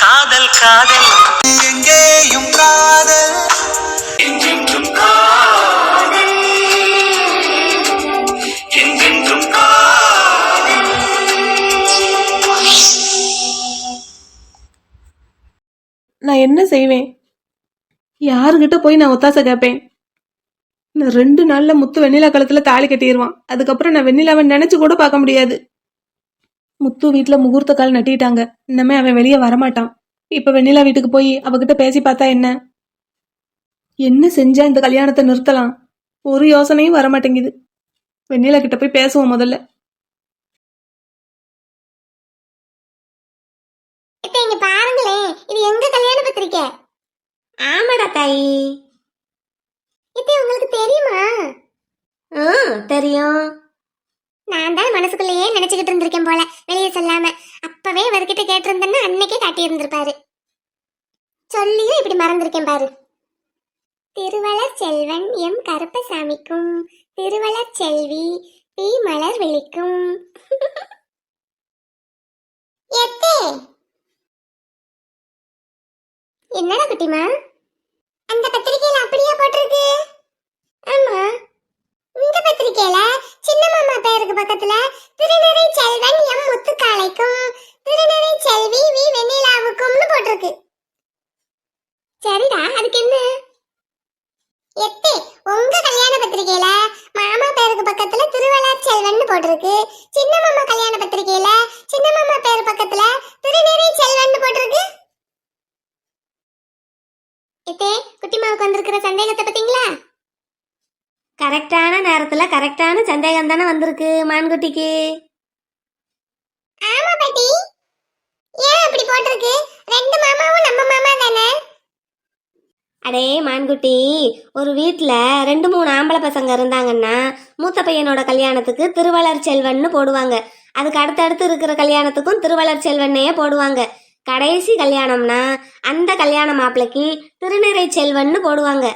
காதல் காதல். எங்கேயும் காதல். நான் என்ன செய்வேன்? யாருக்கிட்ட போய் நான் ஒத்தாசை கேட்பேன்? நான் ரெண்டு நாள்ல முத்து வெண்ணிலா கழுத்துல தாலி கட்டிடுவான் அதுக்கப்புறம் நான் வெண்ணிலாவை நினைச்சு கூட பார்க்க முடியாது. முத்து வீட்டுல முகூர்த்த கால் நட்டிட்டாங்க. இன்னமே அவன் வெளியே வரமாட்டான். இப்ப வெண்ணிலா வீட்டுக்கு போய் அவகிட்ட பேசி பார்த்தா என்ன? என்ன செஞ்சா இந்த கல்யாணத்தை நிறுத்தலாம்? ஒரு யோசனையும் வர மாட்டேங்குது வெண்ணிலா கிட்ட போய் பேசுவோம் முதல்ல. இப்ப இங்க பாருங்களேன் இது எங்க கல்யாண பத்திரிக்கை? ஆமாடா தாயி. இது உங்களுக்கு தெரியுமா? தெரியும். நான் தான் மனசுக்குள்ளேயே நினைச்சுக்கிட்டு இருந்திருக்கேன் போல வெளியே சொல்லாம. அப்பவே அவர்கிட்ட கேட்டிருந்தேன்னா அன்னைக்கே காட்டி இருந்திருப்பாரு சொல்லியும் இப்படி மறந்திருக்கேன் பாரு. திருவள செல்வன் எம் கருப்பசாமிக்கும் திருவள செல்வி பி மலர் விழிக்கும் என்னடா குட்டிமா அந்த பத்திரிக்கையில அப்படியே போட்டிருக்கு ஆமா இந்த பத்திரிக்கையில சின்ன மாமா பேருக்கு பக்கத்துல திருநறை செல்வன் எம் முத்துக்காளைக்கும் திருநறை செல்வி வி வெண்ணிலாவுக்கும்னு போட்டிருக்கு சரிடா அதுக்கு என்ன எத்தே உங்க கல்யாண பத்திரிக்கையில மாமா பேருக்கு பக்கத்துல திருவள்ளார் செல்வன் போட்டிருக்கு சின்ன மாமா கல்யாண பத்திரிக்கையில சின்ன மாமா பேரு பக்கத்துல திருநறை செல்வன் போட்டிருக்கு எத்தே குட்டிமாவுக்கு வந்திருக்கிற சந்தேகத்தை பாத்தீங்களா கரெக்டான நேரத்துல கரெக்டான சந்தேகம் தானே வந்திருக்கு மான்குட்டிக்கு? ஆமா பாட்டி. ஏன் அப்படி போட்டிருக்கு? ரெண்டு மாமாவும் நம்ம மாமா தானே? அடே மான்குட்டி ஒரு வீட்டில் ரெண்டு மூணு ஆம்பளை பசங்க இருந்தாங்கன்னா மூத்த பையனோட கல்யாணத்துக்கு திருவளர் செல்வன்னு போடுவாங்க. அதுக்கு அடுத்தடுத்து இருக்கிற கல்யாணத்துக்கும் திருவளர் செல்வன்னையே போடுவாங்க. கடைசி கல்யாணம்னா அந்த கல்யாண மாப்பிள்ளைக்கு திருநிறை செல்வன்னு போடுவாங்க.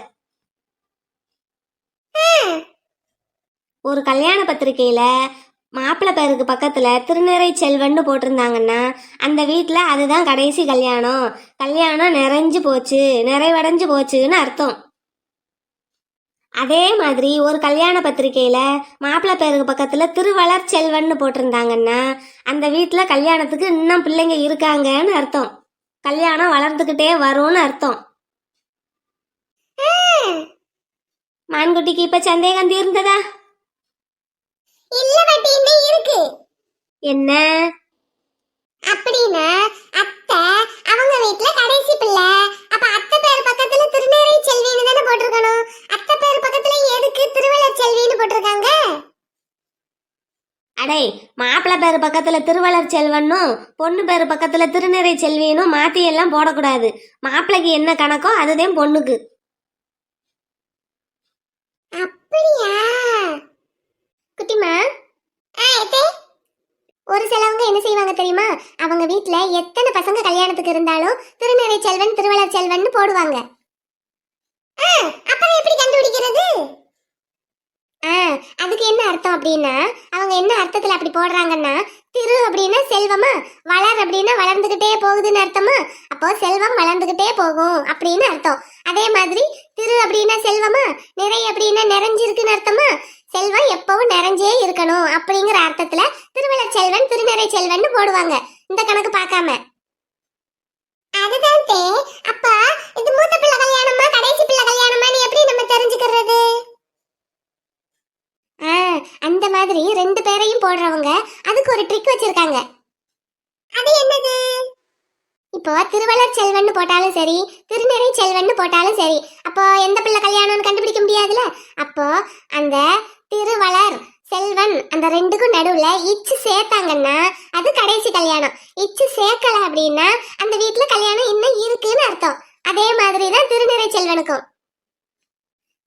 ஒரு கல்யாண பத்திரிக்கையில மாப்பிள்ளை பேருக்கு பக்கத்துல திருநிறை செல்வன்னு போட்டிருந்தாங்கன்னா அந்த வீட்டில் அதுதான் கடைசி கல்யாணம். கல்யாணம் நிறைஞ்சு போச்சு நிறைவடைஞ்சு போச்சுன்னு அர்த்தம். அதே மாதிரி ஒரு கல்யாண பத்திரிக்கையில மாப்பிள்ளை பேருக்கு பக்கத்துல திருவளர் செல்வன்னு போட்டிருந்தாங்கன்னா அந்த வீட்டில் கல்யாணத்துக்கு இன்னும் பிள்ளைங்க இருக்காங்கன்னு அர்த்தம். கல்யாணம் வளர்ந்துக்கிட்டே வரும்னு அர்த்தம். மான்குட்டிக்கு இப்ப சந்தேகம் தீர்ந்ததா? இல்ல பாட்டி இன்னும் இருக்கு. என்ன? அப்படின்னா அத்தை அவங்க வீட்ல கடைசி பிள்ளை. அப்ப அத்தை பேர் பக்கத்துல திருநேரை செல்வின்னு தானே போட்டிருக்கணும். அத்தை பேர் பக்கத்துல எதுக்கு திருவள்ளர் செல்வின்னு போட்டிருக்காங்க? அடே மாப்பிள்ளை பேர் பக்கத்துல திருவளர் செல்வனும் பொண்ணு பேர் பக்கத்துல திருநிறை செல்வினும் மாத்தி எல்லாம் போடக்கூடாது. மாப்பிள்ளைக்கு என்ன கணக்கோ அதுதான் பொண்ணுக்கு. அப்படியா? குட்டிமா? ஆ ஒரு சிலவங்க என்ன செய்வாங்க தெரியுமா? அவங்க வீட்ல எத்தனை பசங்க கல்யாணத்துக்கு இருந்தாலும் திருநெறை செல்வன் திருவள்ளர் செல்வன் போடுவாங்க. ஆ, அப்புறம் எப்படி கண்டுபிடிக்கிறது? ஆ அதுக்கு என்ன அர்த்தம் அப்படின்னா அவங்க என்ன அர்த்தத்துல அப்படி போடுறாங்கன்னா திரு அப்படின்னா செல்வமா வளர் அப்படின்னா வளர்ந்துகிட்டே போகுதுன்னு அர்த்தமா? அப்போ செல்வம் வளர்ந்துகிட்டே போகும் அப்படின்னு அர்த்தம். அதே மாதிரி திரு அப்படின்னா செல்வமா நிறை அப்படின்னா நிறைஞ்சிருக்குன்னு அர்த்தமா? செல்வம் எப்பவும் நிறைஞ்சே இருக்கணும் அப்படிங்கிற அர்த்தத்துல திருவிழா செல்வன் திருநிறை செல்வன் போடுவாங்க. இந்த கணக்கு பார்க்காம. அதுதான் தே அப்ப இது மூத்த பிள்ளை கல்யாணமா கடைசி பிள்ளை கல்யாணமா நீ எப்படி நம்ம தெரிஞ்சுக்கிறது? ஆ அந்த மாதிரி ரெண்டு பேரையும் போடுறவங்க அதுக்கு ஒரு ட்ரிக் வச்சிருக்காங்க. அது என்னது? இப்போ திருவள்ளர் செல்வன் போட்டாலும் சரி திருநிறை செல்வன் போட்டாலும் சரி அப்போ எந்த பிள்ளை கல்யாணம்னு கண்டுபிடிக்க முடியாதுல்ல? அப்போ அந்த திருவளர் செல்வன் அந்த ரெண்டுக்கும் நடுவுல இச்சு சேர்த்தாங்கன்னா அது கடைசி கல்யாணம். இச்சு சேர்க்கல அப்படின்னா அந்த வீட்டுல கல்யாணம் இன்னும் இருக்குன்னு அர்த்தம். அதே மாதிரி தான் திருநிறை செல்வனுக்கும்.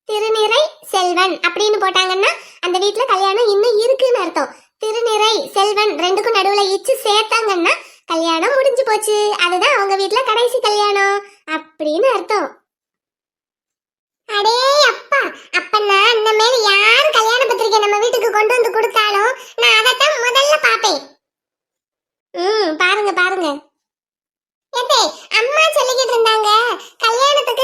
திருநிறை செல்வன் அப்படின்னு போட்டாங்கன்னா அந்த வீட்டுல கல்யாணம் இன்னும் இருக்குன்னு அர்த்தம். திருநிறை செல்வன் ரெண்டுக்கும் நடுவுல இச்சு சேர்த்தாங்கன்னா கல்யாணம் முடிஞ்சு போச்சு. அதுதான் அவங்க வீட்டுல கடைசி கல்யாணம் அப்படின்னு அர்த்தம். அடே அப்பா அப்பன்னா இந்த மேல யார் கல்யாண பத்திரிக்கை நம்ம வீட்டுக்கு கொண்டு வந்து கொடுத்தாலும் நான் அதைத்தான் முதல்ல பாப்பேன் ம் பாருங்க பாருங்க. எதே அம்மா சொல்லிக்கிட்டு இருந்தாங்க கல்யாணத்துக்கு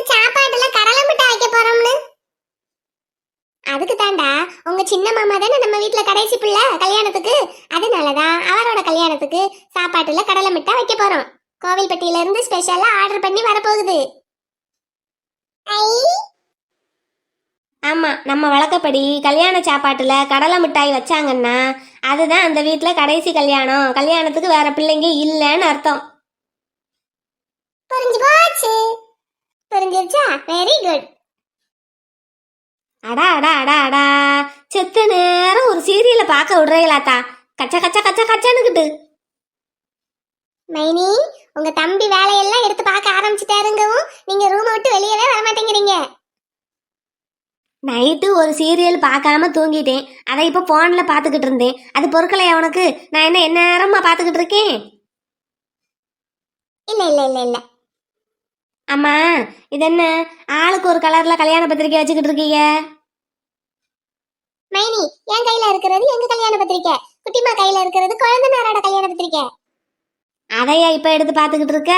ஏத்தே கடைசி பிள்ளை கல்யாணத்துக்கு? அதனாலதான் அவரோட கல்யாணத்துக்கு சாப்பாட்டுல கடலை மிட்டாய் வைக்க போறோம். கோவில்பட்டியில இருந்து ஸ்பெஷலா ஆர்டர் பண்ணி வரப்போகுது. ஐ. ஆமா நம்ம வழக்கப்படி கல்யாண சாப்பாட்டுல கடலை மிட்டாய் வச்சாங்கன்னா அதுதான் அந்த வீட்ல கடைசி கல்யாணம். கல்யாணத்துக்கு வேற பிள்ளைங்க இல்லைன்னு அர்த்தம். புரிஞ்சு போச்சு. புரிஞ்சிருச்சா? வெரி குட் அடா அடா அடா அடா. செத்த நேரம் ஒரு சீரியலை பார்க்க விடுறீங்களாத்தா. கச்ச கச்ச கச்ச கச்சனுக்கிட்டு மைனி உங்க தம்பி வேலையெல்லாம் எடுத்து பார்க்க ஆரம்பிச்சுட்டாருங்கவும் நீங்க ரூமை விட்டு வெளியவே வர மாட்டேங்கிறீங்க நைட்டு ஒரு சீரியல் பார்க்காம தூங்கிட்டேன். அதை இப்போ ஃபோனில் பார்த்துக்கிட்டு இருந்தேன். அது பொருட்களை உனக்கு? நான் என்ன என்ன நேரமா பார்த்துக்கிட்டு இருக்கேன்? இல்ல இல்ல இல்ல இல்ல. அம்மா இது என்ன ஆளுக்கு ஒரு கலர்ல கல்யாண பத்திரிக்கை வச்சுக்கிட்டு இருக்கீங்க? மைனி என் கையில இருக்கிறது எங்க கல்யாண பத்திரிக்கை? குட்டிமா கையில இருக்கிறது குழந்தைனாரோட கல்யாண பத்திரிக்கை. அதையா இப்போ எடுத்து பார்த்துக்கிட்டு இருக்க?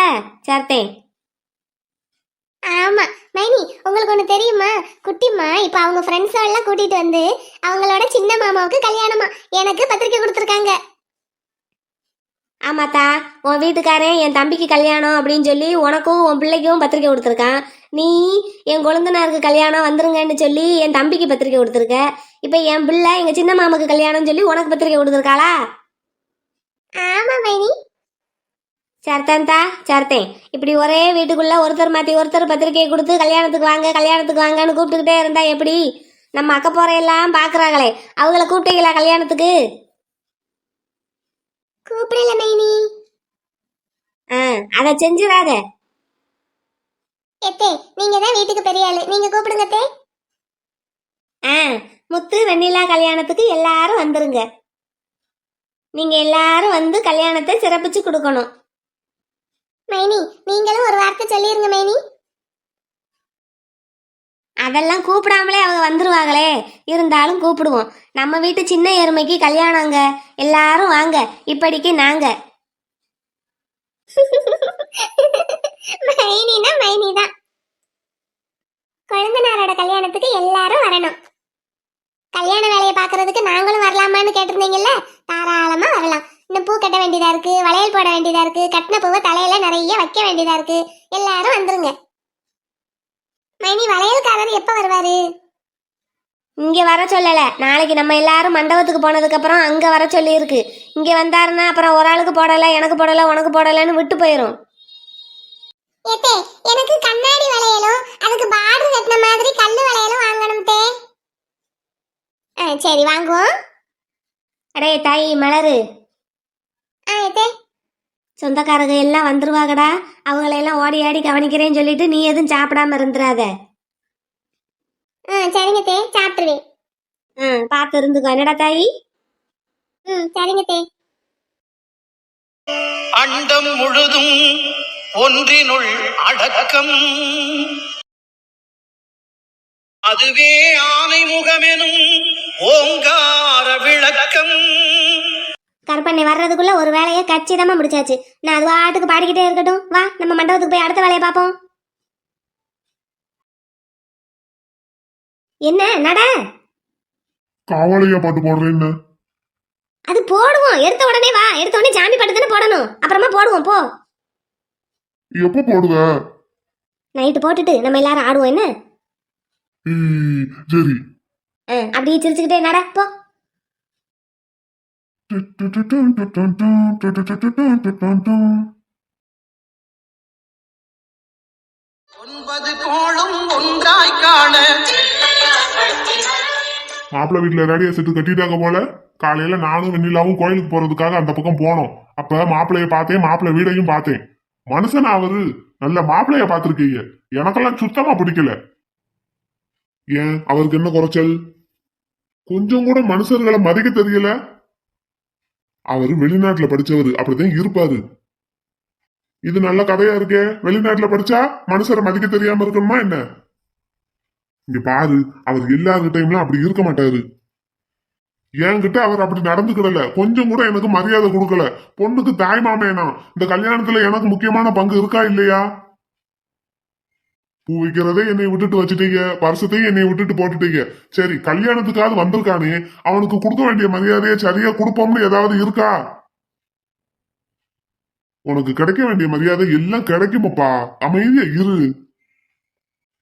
சேர்த்தேன் ஆமா மைனி உங்களுக்கு ஒண்ணு தெரியுமா? குட்டிமா இப்ப அவங்க ஃப்ரெண்ட்ஸ் எல்லாம் கூட்டிட்டு வந்து அவங்களோட சின்ன மாமாவுக்கு கல்யாணமா எனக்கு பத்திரிக்கை கொடுத்துருக்காங்க. ஆமாத்தா உன் வீட்டுக்காரன் என் தம்பிக்கு கல்யாணம் அப்படின்னு சொல்லி உனக்கும் உன் பிள்ளைக்கும் பத்திரிக்கை கொடுத்துருக்கான். நீ என் கொழுந்தனாருக்கு கல்யாணம் வந்துருங்கன்னு சொல்லி என் தம்பிக்கு பத்திரிக்கை கொடுத்துருக்க. இப்போ என் பிள்ளை எங்கள் சின்ன மாமாக்கு கல்யாணம்னு சொல்லி உனக்கு பத்திரிக்கை கொடுத்துருக்காளா? ஆமா மைனி. சேர்த்தேன்தா சேர்த்தேன். இப்படி ஒரே வீட்டுக்குள்ள ஒருத்தர் மாற்றி ஒருத்தர் பத்திரிக்கையை கொடுத்து கல்யாணத்துக்கு வாங்க கல்யாணத்துக்கு வாங்கன்னு கூப்பிட்டுக்கிட்டே இருந்தா எப்படி? நம்ம அக்க போறையெல்லாம் பார்க்குறாங்களே அவங்கள கூப்பிட்டீங்களா கல்யாணத்துக்கு? கூப்பிடல மைனி. ஆ அதை செஞ்சிடாத. எத்தே நீங்க தான் வீட்டுக்கு பெரிய ஆளு. நீங்க கூப்பிடுங்க தே ஆ முத்து வெண்ணிலா கல்யாணத்துக்கு எல்லாரும் வந்துருங்க. நீங்க எல்லாரும் வந்து கல்யாணத்தை சிறப்பிச்சு கொடுக்கணும். மைனி நீங்களும் ஒரு வார்த்தை சொல்லிருங்க மைனி. அதெல்லாம் கூப்பிடாமலே அவங்க வந்துருவாங்களே. இருந்தாலும் கூப்பிடுவோம். நம்ம வீட்டு சின்ன எருமைக்கு கல்யாணங்க எல்லாரும் வாங்க. இப்படிக்கு நாங்க. மைனினா மைனி தான் குழந்தனாரோட கல்யாணத்துக்கு எல்லாரும் வரணும். கல்யாண வேலையை பார்க்கறதுக்கு நாங்களும் வரலாமான்னு கேட்டிருந்தீங்கல்ல? தாராளமா வரலாம். இன்னும் பூ கட்ட வேண்டியதா இருக்கு வளையல் போட வேண்டியதா இருக்கு கட்டின பூவை தலையில நிறைய வைக்க வேண்டியதா இருக்கு. எல்லாரும் வந்துருங்க. மைனி வளையல்காரர் எப்ப வருவாரு? இங்க வர சொல்லல. நாளைக்கு நம்ம எல்லாரும் மண்டபத்துக்கு போனதுக்கு அப்புறம் அங்க வர சொல்லி இருக்கு இங்க வந்தாருன்னா அப்புறம் ஒரு ஆளுக்கு போடல எனக்கு போடல உனக்கு போடலன்னு விட்டு போயிரும். ஏத்தே எனக்கு கண்ணாடி வளையலும் அதுக்கு பார்டர் கட்டின மாதிரி கல்லு வளையலும் வாங்கணும் தே. ஆ சரி வாங்குவோம். அடே தாய் மலரு. ஆ ஏத்தே சொந்தக்காரங்க எல்லாம் வந்துருவாங்கடா. அவங்களையெல்லாம் ஓடி ஆடி கவனிக்கிறேன்னு சொல்லிட்டு நீ எதுவும் சாப்பிடாம இருந்துராத ஆ சரிங்க தே சாப்பிட்டுருவேன். ம் பார்த்து இருந்துக்கோ. என்னடா தாயி? ம் சரிங்க தே. அண்டம் முழுதும் ஒன்றினுள் அடக்கம். அதுவே ஆனை முகமெனும் ஓங்கார விளக்கம். கருப்பண்ணை வர்றதுக்குள்ள ஒரு வேலையை கச்சிதமா முடிச்சாச்சு. நான் அது பாட்டுக்கு பாடிக்கிட்டே இருக்கட்டும். வா நம்ம மண்டபத்துக்கு போய் அடுத்த வேலையை பார்ப்போம். என்ன நட? காவலையா பாட்டு போடுறேன்னு அது போடுவோம். எடுத்த உடனே வா. எடுத்த உடனே சாமி பாட்டு தானே போடணும். அப்புறமா போடுவோம் போ. எப்ப போடுவ? நைட்டு போட்டுட்டு நம்ம எல்லாரும் ஆடுவோம் என்ன? சரி. ஆ, அப்படியே சிரிச்சுக்கிட்டே நட போ. ஒன்பது கோளும் ஒன்றாய் காண. மாப்பிள்ளை வீட்டுல ரேடியோ செட்டு கட்டிட்டாங்க போல. காலையில நானும் வெண்ணிலாவும் கோயிலுக்கு போறதுக்காக அந்த பக்கம் போனோம். அப்ப மாப்பிள்ளைய பார்த்தேன் மாப்பிள்ளை வீடையும் பார்த்தேன். மனுஷன் ஆவது நல்ல மாப்பிள்ளைய பார்த்திருக்கீங்க. எனக்கெல்லாம் சுத்தமா பிடிக்கல. ஏன் அவருக்கு என்ன குறைச்சல்? கொஞ்சம் கூட மனுஷர்களை மதிக்க தெரியல. அவர் வெளிநாட்டுல படிச்சவர். அப்படிதான் இருப்பாரு. இது நல்ல கதையா இருக்கே. வெளிநாட்டுல படிச்சா மனுஷரை மதிக்க தெரியாம இருக்கணுமா என்ன? இங்க பாரு அவர் எல்லார்கிட்டயும்லாம் அப்படி இருக்க மாட்டாரு. என்கிட்ட அவர் அப்படி நடந்துக்கிடல. கொஞ்சம் கூட எனக்கு மரியாதை கொடுக்கல. பொண்ணுக்கு தாய் மாமேனா? இந்த கல்யாணத்துல எனக்கு முக்கியமான பங்கு இருக்கா இல்லையா? பூ வைக்கிறதே என்னை விட்டுட்டு வச்சுட்டீங்க பரிசத்தையும் என்னை விட்டுட்டு போட்டுட்டீங்க. சரி கல்யாணத்துக்காவது வந்திருக்கானே அவனுக்கு கொடுக்க வேண்டிய மரியாதையை சரியா கொடுப்போம்னு ஏதாவது இருக்கா? உனக்கு கிடைக்க வேண்டிய மரியாதை எல்லாம் கிடைக்குமப்பா. அமைதியா இரு.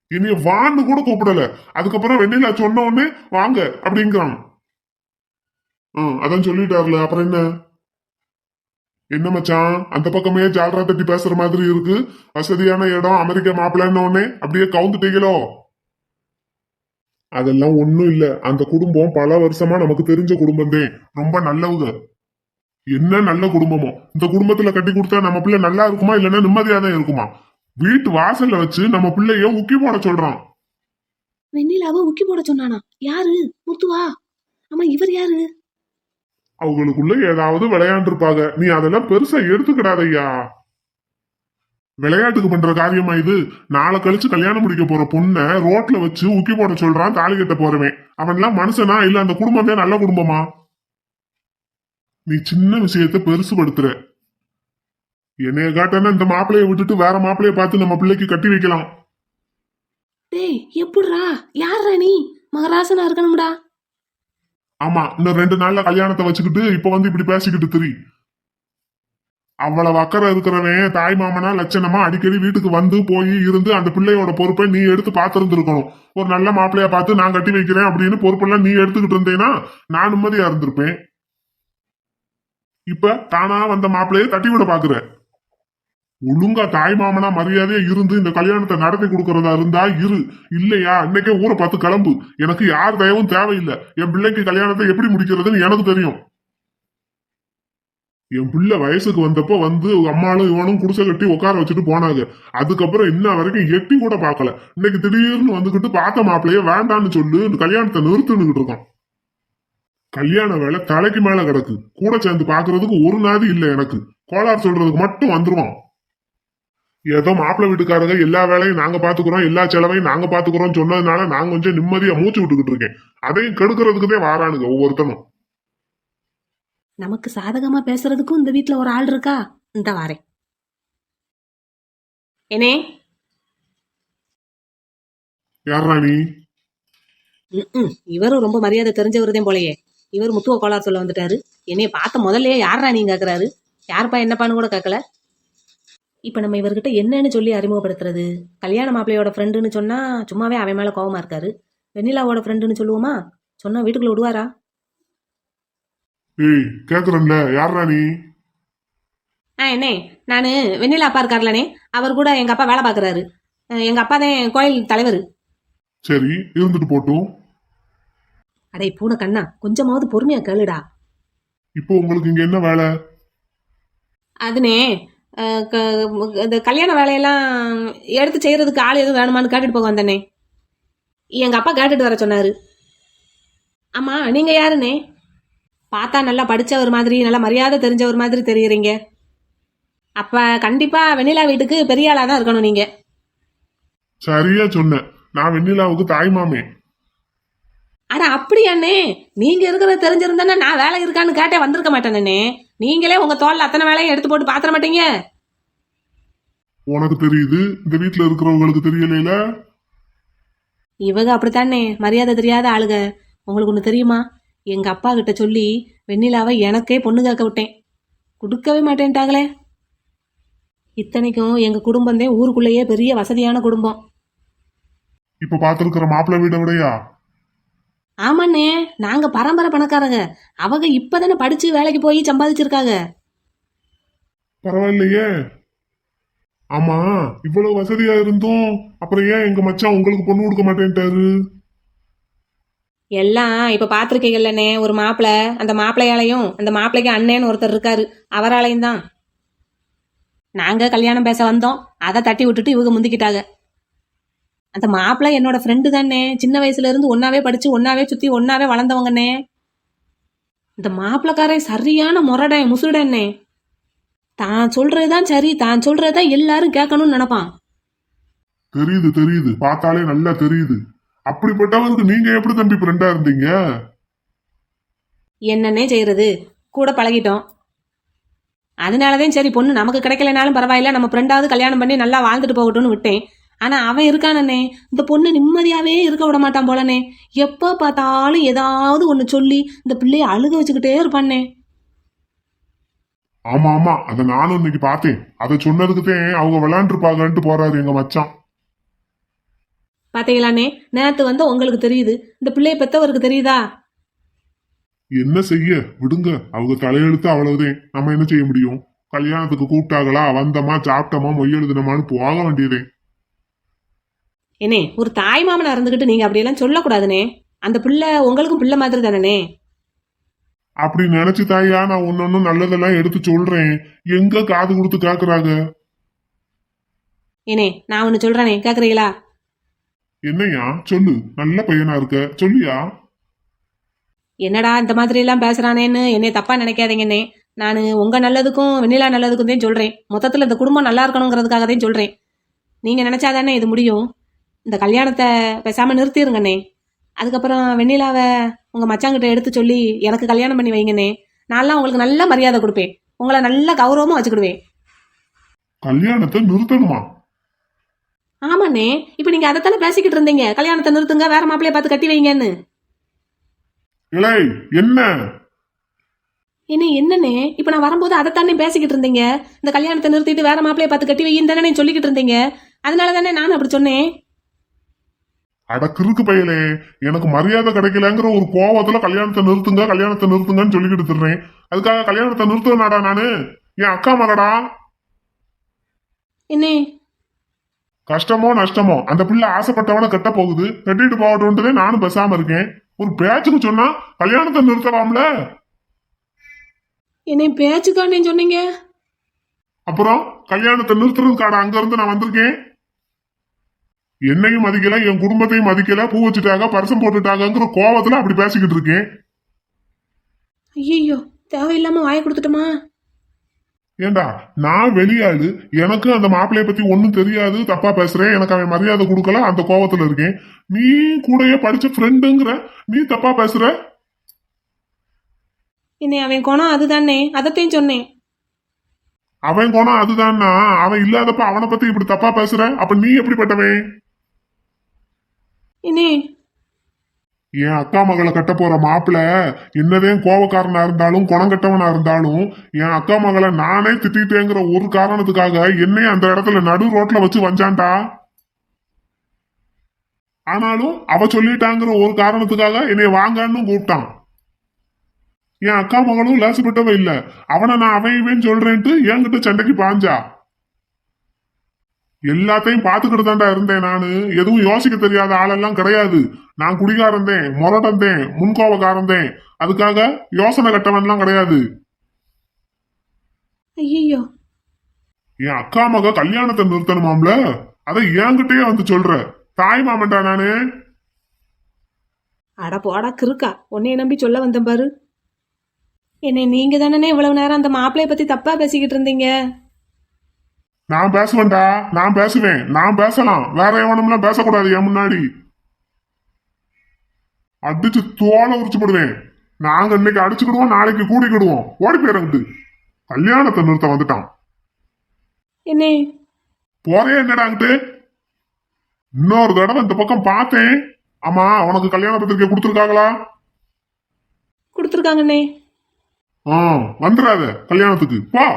இனிய வான்னு கூட கூப்பிடல. அதுக்கப்புறம் வெண்ணிலா சொன்ன உடனே வாங்க அப்படிங்கிறான். ம் அதான் சொல்லிட்டாருல அப்புறம் என்ன? என்ன மச்சான்? அந்த பக்கமே ஜால்ரா தட்டி பேசுற மாதிரி இருக்கு. வசதியான இடம் அமெரிக்க மாப்பிள்ளைன்னு உடனே அப்படியே கவுந்துட்டீங்களோ? அதெல்லாம் ஒண்ணும் இல்ல. அந்த குடும்பம் பல வருஷமா நமக்கு தெரிஞ்ச குடும்பம் ரொம்ப நல்லவங்க. என்ன நல்ல குடும்பமோ? இந்த குடும்பத்துல கட்டி கொடுத்தா நம்ம பிள்ளை நல்லா இருக்குமா? இல்லைன்னா நிம்மதியா தான் இருக்குமா? வீட்டு வாசல்ல வச்சு நம்ம பிள்ளைய உக்கி போட சொல்றான். வெண்ணிலாவை உக்கி போட சொன்னானா? யாரு? முத்துவா? ஆமா இவர் யாரு? அவங்களுக்குள்ள ஏதாவது விளையாண்டுருப்பாங்க. நீ அதெல்லாம் பெருசா எடுத்துக்கிடாதய்யா. விளையாட்டுக்கு பண்ற காரியமா இது? நாளை கழிச்சு கல்யாணம் முடிக்க போற பொண்ணை ரோட்ல வச்சு உக்கி போட சொல்றான் தாலி கட்ட போறவன். அவன்லாம் மனுஷனா? இல்ல அந்த குடும்பமே நல்ல குடும்பமா? நீ சின்ன விஷயத்த பெருசுபடுத்துற என்னைய காட்டனா இந்த மாப்பிள்ளைய விட்டுட்டு வேற மாப்பிள்ளைய பார்த்து நம்ம பிள்ளைக்கு கட்டி வைக்கலாம். டேய் எப்படிரா யார்ரா நீ? மகராசனா இருக்கணும்டா. ஆமா இன்னும் ரெண்டு நாள்ல கல்யாணத்தை வச்சுக்கிட்டு இப்ப வந்து இப்படி பேசிக்கிட்டு திரி. அவ்வளவு அக்கறை இருக்கிறவன் தாய் மாமனா லட்சணமா அடிக்கடி வீட்டுக்கு வந்து போய் இருந்து அந்த பிள்ளையோட பொறுப்பை நீ எடுத்து பார்த்துருந்துருக்கணும். ஒரு நல்ல மாப்பிள்ளைய பார்த்து நான் கட்டி வைக்கிறேன் அப்படின்னு பொறுப்பெல்லாம் நீ எடுத்துக்கிட்டு இருந்தேன்னா நான் நிம்மதியா இருந்திருப்பேன். இப்ப தானா வந்த மாப்பிள்ளையை தட்டி விட பாக்குறேன் ஒழுங்கா தாய் மாமனா மரியாதையா இருந்து இந்த கல்யாணத்தை நடத்தி கொடுக்கறதா இருந்தா இரு. இல்லையா? இன்னைக்கே ஊரை பார்த்து கிளம்பு. எனக்கு யார் தயவும் தேவையில்லை. என் பிள்ளைக்கு கல்யாணத்தை எப்படி முடிக்கிறதுன்னு எனக்கு தெரியும். என் பிள்ளை வயசுக்கு வந்தப்போ வந்து அம்மாளும் இவனும் குடிசை கட்டி உட்கார வச்சுட்டு போனாங்க. அதுக்கப்புறம் இன்ன வரைக்கும் எட்டி கூட பார்க்கல. இன்னைக்கு திடீர்னு வந்துகிட்டு பார்த்த மாப்பிள்ளைய வேண்டான்னு சொல்லு இந்த கல்யாணத்தை நிறுத்துன்னுகிட்டு இருக்கான். கல்யாண வேலை தலைக்கு மேல கிடக்கு. கூட சேர்ந்து பாக்குறதுக்கு ஒரு நாதி இல்லை எனக்கு. கோளார் சொல்றதுக்கு மட்டும் வந்துருவான். ஏதோ மாப்பிள்ளை வீட்டுக்காரங்க எல்லா வேலையும் நாங்க பாத்துக்கிறோம் எல்லா செலவையும் நாங்க பாத்துக்கிறோம் சொன்னதுனால நான் கொஞ்சம் நிம்மதியா மூச்சு விட்டுக்கிட்டு இருக்கேன். அதையும் கெடுக்கிறதுக்குதே வாரானுங்க ஒவ்வொருத்தனும். நமக்கு சாதகமா பேசுறதுக்கும் இந்த வீட்ல ஒரு ஆள் இருக்கா? இந்த வாரேன். என்னே? யாரா நீ ம்ம். இவரும் ரொம்ப மரியாதை தெரிஞ்சவருதான் போலயே. இவர் முத்துவ கோளார் சொல்ல வந்துட்டாரு. என்னைய பார்த்த முதல்லயே யாரா நீங்க கேக்குறாரு. யாருப்பா என்னப்பான்னு கூட கேட்கல இப்ப நம்ம இவர்கிட்ட என்னன்னு சொல்லி அறிமுகப்படுத்துறது? கல்யாண மாப்பிள்ளையோட ஃப்ரெண்டுன்னு சொன்னா சும்மாவே அவன் மேல கோவமா இருக்காரு. வெண்ணிலாவோட ஃப்ரெண்டுன்னு சொல்லுவோமா? சொன்னா வீட்டுக்குள்ள விடுவாரா? ஏய் கேக்குறேன்ல. யாரா நீ? ஆ என்னே நான் வெண்ணிலா அப்பா இருக்கார்லனே. அவர் கூட எங்க அப்பா வேலை பார்க்கறாரு அஹ் எங்க அப்பா தான் கோயில் தலைவர். சரி இருந்துட்டு போட்டும் அடே பூனை கண்ணா கொஞ்சமாவது பொறுமையா கேளுடா. இப்போ உங்களுக்கு இங்க என்ன வேலை? அதுனே இந்த கல்யாண வேலையெல்லாம் எடுத்து செய்யறதுக்கு ஆள் எதுவும் வேணுமான்னு கேட்டுட்டு போக வந்தனே. எங்க அப்பா கேட்டுட்டு வர சொன்னாரு. ஆமா நீங்க யாருண்ணே பார்த்தா நல்லா படிச்சவர் மாதிரி நல்லா மரியாதை தெரிஞ்சவர் மாதிரி தெரியுறீங்க. அப்ப கண்டிப்பா வெண்ணிலா வீட்டுக்கு பெரிய ஆளா தான் இருக்கணும் நீங்க. சரியா சொன்னேன் நான் வெண்ணிலாவுக்கு தாய் மாமே. அட அப்படியாண்ணே. நீங்க இருக்கிறத தெரிஞ்சிருந்தா நான் வேலை இருக்கான்னு கேட்டே வந்திருக்க மாட்டேனே. நீங்களே உங்க தோல்ல அத்தனை வேலையும் எடுத்து போட்டு பாத்திர மாட்டீங்க? உனக்கு தெரியுது? இந்த வீட்டுல இருக்கிறவங்களுக்கு தெரியல இவங்க அப்படித்தானே? மரியாதை தெரியாத ஆளுங்க. உங்களுக்கு ஒன்று தெரியுமா? எங்க அப்பா கிட்ட சொல்லி வெண்ணிலாவை எனக்கே பொண்ணு கேட்க விட்டேன். கொடுக்கவே மாட்டேன்ட்டாங்களே. இத்தனைக்கும் எங்க குடும்பம் தான் ஊருக்குள்ளேயே பெரிய வசதியான குடும்பம். இப்ப பாத்துருக்கிற மாப்பிள்ளை வீட விடையா? ஆமாண்ணே நாங்க பரம்பரை பணக்காரங்க. அவங்க இப்பதானே படிச்சு வேலைக்கு போய் சம்பாதிச்சிருக்காங்க. பரவாயில்லையே. ஆமா இவ்வளவு வசதியா இருந்தும் அப்புறம் ஏன் எங்க மச்சான் உங்களுக்கு பொண்ணு கொடுக்க மாட்டேன்ட்டாரு? எல்லாம் இப்ப பாத்திருக்கீங்கல்லண்ணே ஒரு மாப்பிள்ளை அந்த மாப்பிள்ளையாலையும் அந்த மாப்பிள்ளைக்கு அண்ணேன்னு ஒருத்தர் இருக்காரு அவராலையும் தான். நாங்க கல்யாணம் பேச வந்தோம் அதை தட்டி விட்டுட்டு இவங்க முந்திக்கிட்டாங்க. அந்த மாப்பிள்ளை என்னோட ஃப்ரெண்டு தானே. சின்ன வயசுல இருந்து ஒன்னாவே படிச்சு ஒன்னாவே சுத்தி ஒன்னாவே வளர்ந்தவங்கண்ணே. இந்த மாப்பிள்ளைக்காரன் சரியான முரடன் முசுடன்னே தான் சொல்றதுதான் சரி தான் சொல்றதுதான் எல்லாரும் கேட்கணும்னு நினைப்பான். தெரியுது தெரியுது. பார்த்தாலே நல்லா தெரியுது. அப்படிப்பட்டவருக்கு நீங்க எப்படி தம்பி ஃப்ரெண்டா இருந்தீங்க? என்னன்னே செய்யறது? கூட பழகிட்டோம். அதனாலதான் சரி பொண்ணு நமக்கு கிடைக்கலனாலும் பரவாயில்ல. நம்ம ஃப்ரெண்டாவது கல்யாணம் பண்ணி நல்லா வாழ்ந்துட்டு போகட்டும்னு விட்டேன். ஆனா அவன் இருக்கானே இந்த பொண்ணு நிம்மதியாவே இருக்க விட மாட்டான் போலனே. எப்ப பார்த்தாலும் ஏதாவது ஒண்ணு சொல்லி இந்த பிள்ளைய அழுக வச்சுக்கிட்டே இருப்பானே. ஆமா ஆமா. அத நானும் இன்னைக்கு பார்த்தேன். அதை சொன்னதுக்குதான் அவங்க விளையாண்டுருப்பாங்கன்ட்டு போறாரு எங்க மச்சான். பாத்தீங்களாண்ணே நேத்து வந்து உங்களுக்கு தெரியுது. இந்த பிள்ளைய பெத்தவருக்கு தெரியுதா? என்ன செய்ய? விடுங்க. அவங்க தலையெழுத்து அவ்வளவுதான். நம்ம என்ன செய்ய முடியும்? கல்யாணத்துக்கு கூப்பிட்டாங்களா? வந்தமா? சாப்பிட்டோமா? மொய் எழுதினமான்னு போக வேண்டியதே. ஏனே ஒரு தாய் மாமனா இருந்துகிட்டு நீங்க அப்படியெல்லாம் சொல்லக்கூடாதுனே. அந்த பிள்ளை உங்களுக்கும் பிள்ளை மாதிரி தானே அப்படி நினைச்சு தாயா நான் ஒன்னொன்னு நல்லதெல்லாம் எடுத்து சொல்றேன். எங்க காது கொடுத்து கேக்குறாங்க? ஏனே நான் ஒன்னு சொல்றேனே கேக்குறீங்களா? என்னையா? சொல்லு. நல்ல பையனா இருக்க. சொல்லியா? என்னடா இந்த மாதிரி எல்லாம் பேசுறானேன்னு என்னை தப்பா நினைக்காதீங்கண்ணே நான் உங்க நல்லதுக்கும் வெண்ணிலா நல்லதுக்கும் தான் சொல்றேன். மொத்தத்துல இந்த குடும்பம் நல்லா இருக்கணுங்கிறதுக்காக தான் சொல்றேன். நீங்க நினைச்சாதானே இது முடியும்? இந்த கல்யாணத்தை பேசாம நிறுத்திடுங்கண்ணே அதுக்கப்புறம் வெண்ணிலாவை உங்க மச்சாங்கிட்ட எடுத்து சொல்லி எனக்கு கல்யாணம் பண்ணி வைங்கண்ணே. நான்லாம் உங்களுக்கு நல்ல மரியாதை கொடுப்பேன். உங்களை நல்ல கௌரவமா வச்சுக்கிடுவேன். கல்யாணத்தை நிறுத்தணுமா? ஆமாண்ணே. இப்போ நீங்க அதைத்தானே பேசிக்கிட்டு இருந்தீங்க. கல்யாணத்தை நிறுத்துங்க வேற மாப்பிள்ளைய பார்த்து கட்டி வைங்கன்னு. இலை என்ன? என்ன என்னண்ணே? இப்போ நான் வரும்போது அதைத்தானே பேசிக்கிட்டு இருந்தீங்க. இந்த கல்யாணத்தை நிறுத்திட்டு வேற மாப்பிள்ளைய பார்த்து கட்டி வையின்னு தானே சொல்லிக்கிட்டு இருந்தீங்க. அதனால தானே நானும் அப்படி சொன்னேன். அட கிறுக்கு பயலே. எனக்கு மரியாதை கிடைக்கலங்கிற ஒரு கோவத்துல கல்யாணத்தை நிறுத்துங்க கல்யாணத்தை நிறுத்துங்கன்னு சொல்லிக்கிட்டு திடுறேன் அதுக்காக கல்யாணத்தை நிறுத்துவேனாடா நானு? என் அக்கா மகடா என்னே? கஷ்டமோ நஷ்டமோ? அந்த பிள்ளை ஆசைப்பட்டவன கட்ட போகுது. கட்டிட்டு போகட்டும்ன்றதே நானும் பேசாம இருக்கேன். ஒரு பேச்சுக்கு சொன்னா கல்யாணத்தை நிறுத்தலாம்ல? என்னை பேச்சுக்கானே சொன்னீங்க? அப்புறம் கல்யாணத்தை நிறுத்துறதுக்காட அங்க இருந்து நான் வந்திருக்கேன். என்னையும் மதிக்கல என் குடும்பத்தையும் மதிக்கல பூ வச்சுட்டாங்க பரிசம் போட்டுட்டாங்கங்கிற கோவத்துல அப்படி பேசிக்கிட்டு இருக்கேன். ஐயோ தேவையில்லாம வாயை கொடுத்துட்டோமா? ஏண்டா நான் வெளியாளு எனக்கு அந்த மாப்பிள்ளைய பத்தி ஒண்ணும் தெரியாது தப்பா பேசுறேன் எனக்கு அவன் மரியாதை கொடுக்கல அந்த கோவத்துல இருக்கேன். நீ கூடயே படிச்ச ஃப்ரெண்டுங்கிற நீ தப்பா பேசுற? என்னை அவன் குணம் அதுதானே அதைத்தையும் சொன்னேன். அவன் குணம் அதுதான்னா அவன் இல்லாதப்ப அவனை பத்தி இப்படி தப்பா பேசுற? அப்ப நீ எப்படிப்பட்டவன்? என்னே என் அக்கா மகளை கட்ட போற மாப்பிள்ள என்னதே கோபக்காரனா இருந்தாலும் குணங்கட்டவனா இருந்தாலும் என் அக்கா மகளை நானே திட்டிட்டேங்கிற ஒரு காரணத்துக்காக என்னைய அந்த இடத்துல நடு ரோட்ல வச்சு வந்தான்டா ஆனாலும் அவ சொல்லிட்டாங்கிற ஒரு காரணத்துக்காக என்னை வாங்கன்னு கூப்பிட்டான். என் அக்கா மகளும் லேசுப்பட்டவ இல்ல. அவனை நான் அவன் இவன் சொல்றேன்ட்டு என்கிட்ட சண்டைக்கு பாஞ்சா? எல்லாத்தையும் பார்த்துக்கிட்டு தான்டா இருந்தேன் நானு. எதுவும் யோசிக்க தெரியாத ஆளெல்லாம் கிடையாது. நான் குடிகாரந்தேன் முரட்டந்தேன் முன்கோபக்காரந்தேன் அதுக்காக யோசனை கட்டவன்லாம் கிடையாது. ஐயோ என் அக்கா மக கல்யாணத்தை நிறுத்தணுமாம்ல? அதை என்கிட்டயே வந்து சொல்ற. தாய் மாமன்டா நானு. அட போடா கிறுக்கா. உன்னைய நம்பி சொல்ல வந்தேன் பாரு. என்னை நீங்க தானே இவ்வளவு நேரம் அந்த மாப்பிள்ளைய பத்தி தப்பா பேசிக்கிட்டு இருந்தீங்க? நான் பேசுவேன்டா நான் பேசுவேன் நான் பேசலாம். வேற எவனும்லாம் பேசக்கூடாது என் முன்னாடி. அடிச்சு தோலை உரிச்சு போடுவேன் நாங்க இன்னைக்கு அடிச்சுக்கிடுவோம் நாளைக்கு கூடிக்கிடுவோம். ஓடி போயிடங்கிட்டு கல்யாணத்தை நிறுத்த வந்துட்டான். என்னே? போறே என்னடாங்கிட்டு இன்னொரு தடவை இந்த பக்கம் பார்த்தேன். ஆமா உனக்கு கல்யாண பத்திரிக்கை கொடுத்துருக்காங்களா? கொடுத்துருக்காங்கண்ணே ஆ வந்துடாத கல்யாணத்துக்கு. வா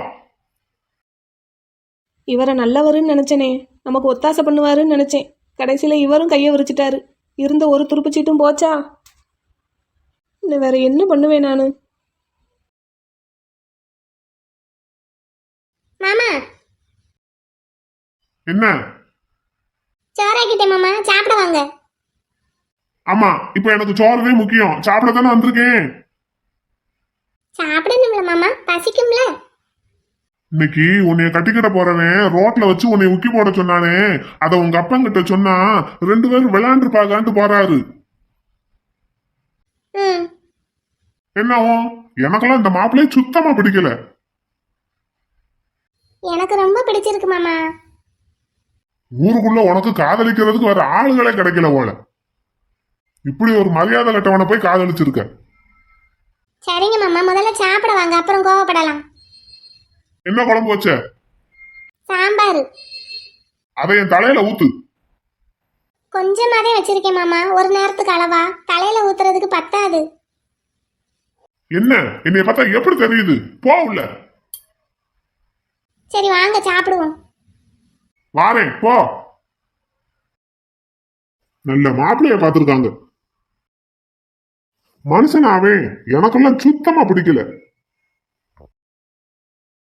இவரை நல்லவருன்னு நினைச்சனே. நமக்கு ஒத்தாசை பண்ணுவாருன்னு நினைச்சேன். கடைசியில இவரும் கையை விரிச்சிட்டாரு. இருந்த ஒரு துருப்புச்சீட்டும் போச்சா? இன்னும் வேற என்ன பண்ணுவேன் நானு? மாமா. என்ன? சோறாக்கிட்டேன் மாமா சாப்பிட வாங்க. ஆமா இப்ப எனக்கு சோறுவே முக்கியம். சாப்பிட தானே வந்திருக்கேன். சாப்பிடணும்ல மாமா பசிக்கும்ல? இன்னைக்கு உன்னைய கட்டிக்கிட்ட போறவன் ரோட்ல வச்சு உன்னை உக்கி போட சொன்னானே. அத உங்க அப்பங்கிட்ட சொன்னா ரெண்டு பேரும் விளையாண்டுருப்பாகான்ட்டு போறாரு ம். என்னவோ எனக்கெல்லாம் இந்த மாப்பிள்ளைய சுத்தமா பிடிக்கல. எனக்கு ரொம்ப பிடிச்சிருக்கு மாமா. ஊருக்குள்ள உனக்கு காதலிக்கிறதுக்கு வேற ஆளுகளே கிடைக்கல போல. இப்படி ஒரு மரியாதை கட்டவனை போய் காதலிச்சிருக்க. சரிங்க மாமா. முதல்ல சாப்பிட வாங்க. அப்புறம் கோவப்படலாம். என்ன குழம்பு வச்ச? சாம்பார். அதை என் தலையில ஊத்து. கொஞ்சமாதே வச்சிருக்கேன் மாமா. ஒரு நேரத்துக்கு அளவா. தலையில ஊத்துறதுக்கு பத்தாது. என்ன? என்னைய பார்த்தா எப்படி தெரியுது? போ உள்ள. சரி வாங்க சாப்பிடுவோம். வாரேன் போ. நல்ல மாப்பிள்ளைய பார்த்திருக்காங்க. மனுஷனாவே எனக்கெல்லாம் சுத்தமா பிடிக்கல.